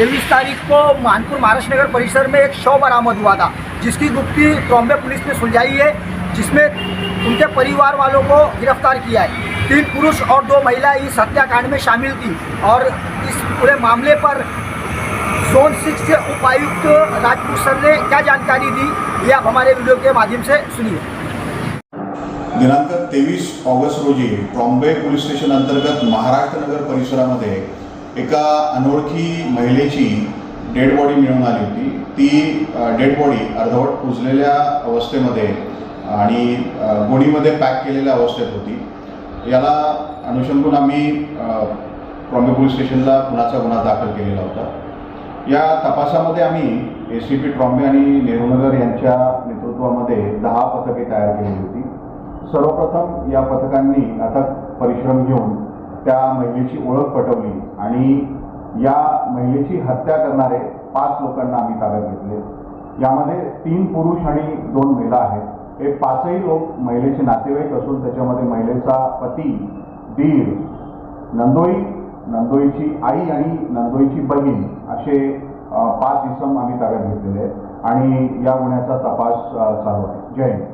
मानपुर महाराष्ट्र नगर परिसर में एक शव बरामद हुआ था, जिसकी गुप्ती बॉम्बे पुलिस ने सुलझाई है, जिसमें उनके परिवार वालों को गिरफ़्तार किया है। तीन पुरुष और दो महिला इस हत्याकांड में शामिल थी और इस पूरे मामले पर जोन सिक्स के उपायुक्त राजपूत सर ने क्या जानकारी दी, ये आप हमारे वीडियो के माध्यम से सुनिए। दिनांक तेवीस ऑगस्ट रोजी ट्रॉम्बे पोलीस स्टेशन अंतर्गत महाराष्ट्र नगर परिसरामध्ये एका अनोळखी महिलेची डेड बॉडी मिळून आली होती. ती डेड बॉडी अर्धवट कुजलेल्या अवस्थेमध्ये आणि गोडीमध्ये गोणीमध्ये पॅक केलेल्या अवस्थेत होती. याला अनुषंगून आम्ही ट्रॉम्बे पोलीस स्टेशनला खुनाचा गुन्हा दाखल केलेला होता. या तपासामध्ये आम्ही ए सी पी ट्रॉम्बे आणि नेहरूनगर यांच्या नेतृत्वामध्ये दहा पथके तयार केलेली होती. सर्वप्रथम या पथकांनी अथक परिश्रम घेऊन त्या महिलेची ओळख पटवली आणि या महिलेची हत्या करणारे पाच लोकांना आम्ही ताब्यात घेतले. यामध्ये तीन पुरुष आणि दोन महिला आहेत. हे पाचही लोक महिलेचे नातेवाईक असून त्याच्यामध्ये महिलेचा पती दीर नंदोई नंदोईची आई आणि नंदोईची बहीण असे पाच इसम आम्ही ताब्यात घेतलेले आहेत. आणि या गुन्ह्याचा तपास चालू आहे. जय हिंद.